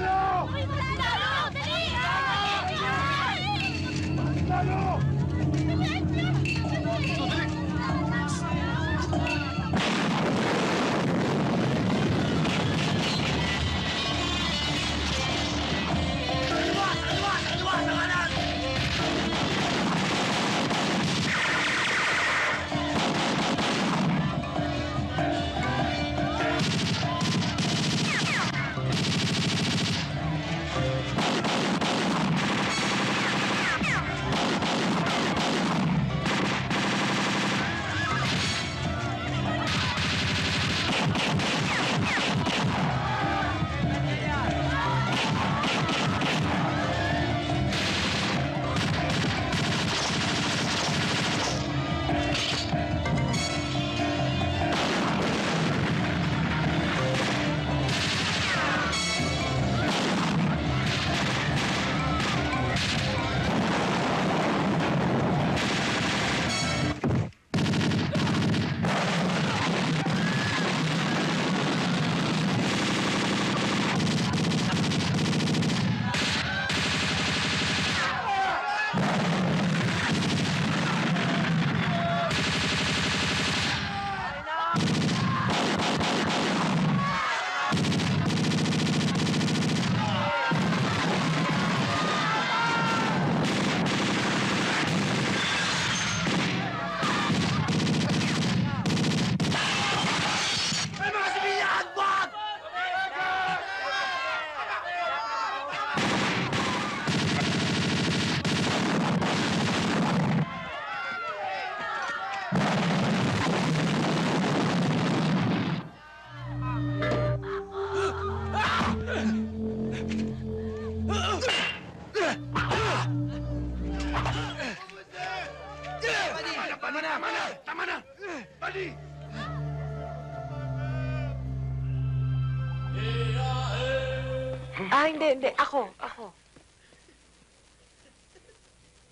だろ Bali! Ah, hindi, hindi. Ako, ako.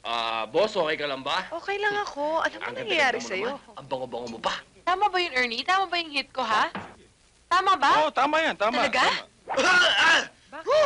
Ah, boss, okay ka lang ba? Okay lang ako. Ano ba Ang nangyayari ganda-ganda mo sa'yo? naman. Ang bango-bango mo pa. Tama ba yun, Ernie? Tama ba yung hit ko, ha? Tama ba? Oo, tama yan, tama. Talaga? tama.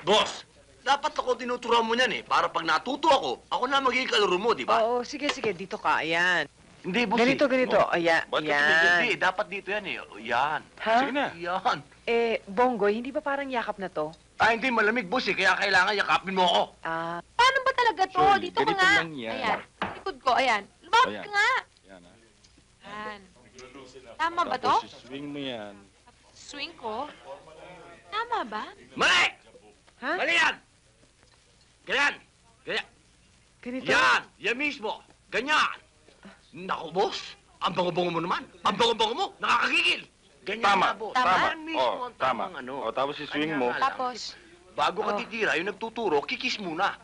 Boss, dapat ako tinuturuan mo niyan eh. Para pag natuto ako, ako na magiging kalaro mo, di ba? Oo, sige, sige. Dito ka. Ayan. Hindi, boss. Ganito, eh. ganito. Ayan. Ba't ka Hindi, Yan. dapat dito yan eh. O, Yan. Ha? Sige na. Yan. Eh, Bonggoy, hindi ba parang yakap na to? Ah, hindi, malamig, boss eh. Kaya kailangan yakapin mo ako. Ah, Paano ba talaga to? Shirley, Dito ka ganito nga. lang yan. Ayan. Likod ko, ayan. Lumapit Ayan. ka nga. Yan, ha? Ayan. Tama ba to? Tapos, swing mo yan. Swing ko? Tama ba? Mali! ha? Mali yan! Ganyan! Ganyan! Ganito? Yan! Yan mismo! Ganyan! Naku, boss! Ang bango-bango mo naman! Ang bango-bango mo! Nakakagigil! Ganyan Tama, na, boss. Tama? Yan mismo Oh, ang tama. tamang ano. O, tapos i-swing mo. Tapos, Bago ka Oh. titira, yung nagtuturo, kikis muna.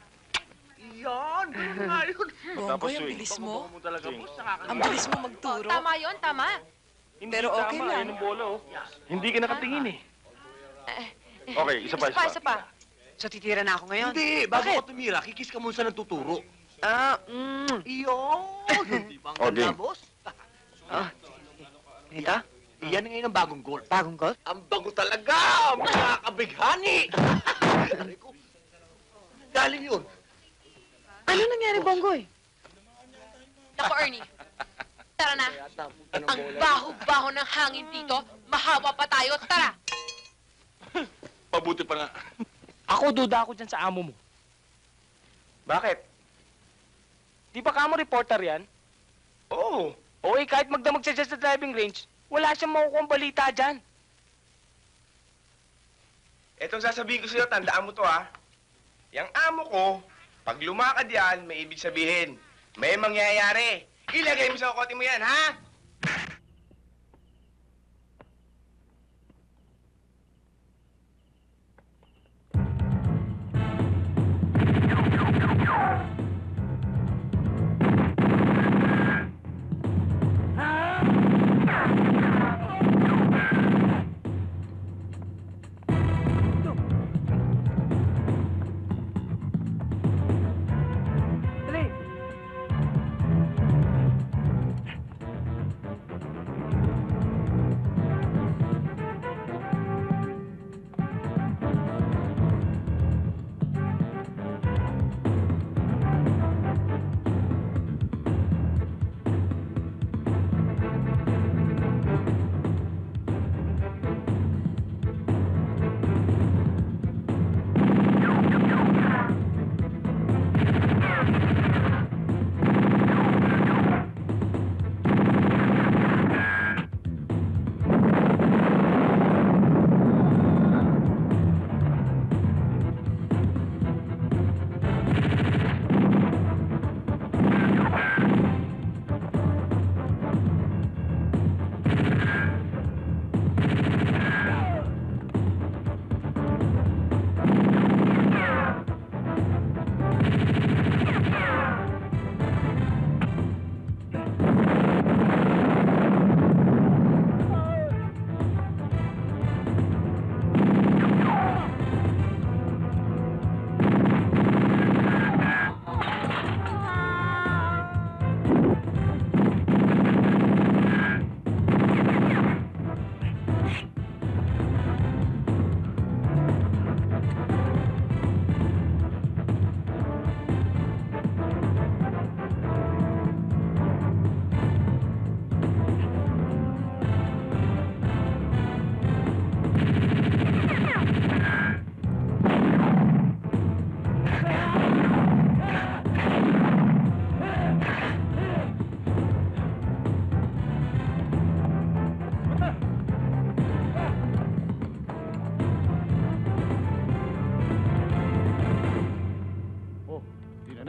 Yan! Ganun nga yun. Tapos Bonggoy, ang swing. bilis mo. Bango-bango mo talaga, Swing. boss. Nakakagigil. Ang bilis mo oh, magturo. tama yun, tama. Hindi Pero okay tama, lang. Ang bola, oh. Hindi ka nakatingin eh. Eh, Okay, isa pa, isa pa, isa isa pa. So, titira na ako ngayon? Hindi, bago Bakit? ka tumira, kikis ka muna sa nagtuturo. Ah, mm. Iyon! Di ba ang Okay. ganda, boss? Ah, ganito? Iyan ngayon ang bagong goal. Bagong goal? Ang bago talaga! Mga kabighani! Aray ko. Galing yun. Ano nangyari, Bonggoy? Naku, Ernie. Tara na. Ang baho-baho ng hangin dito. Mahawa pa tayo. Tara. Pabuti pa nga. Ako, duda ako dyan sa amo mo. Bakit? Di ba kamo reporter yan? Oo. O eh, kahit magdamag siya sa driving range, wala siyang makukuha balita dyan. Etong sasabihin ko sa'yo, tandaan mo to ha. Yang amo ko, pag lumakad yan, may ibig sabihin, may mangyayari. Ilagay mo sa kokote mo yan, ha?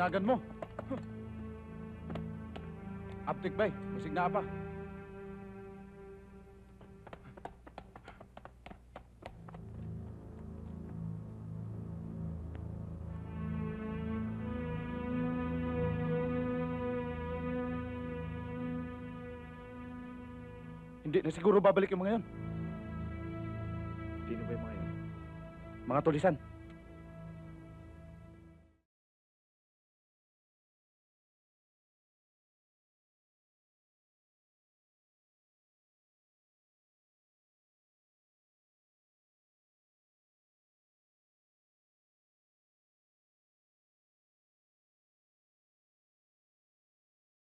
Tinagan mo. Aptik bay, musig na pa. Hindi na siguro babalik yung mga yon. Sino ba yung mga yun? Mga tulisan.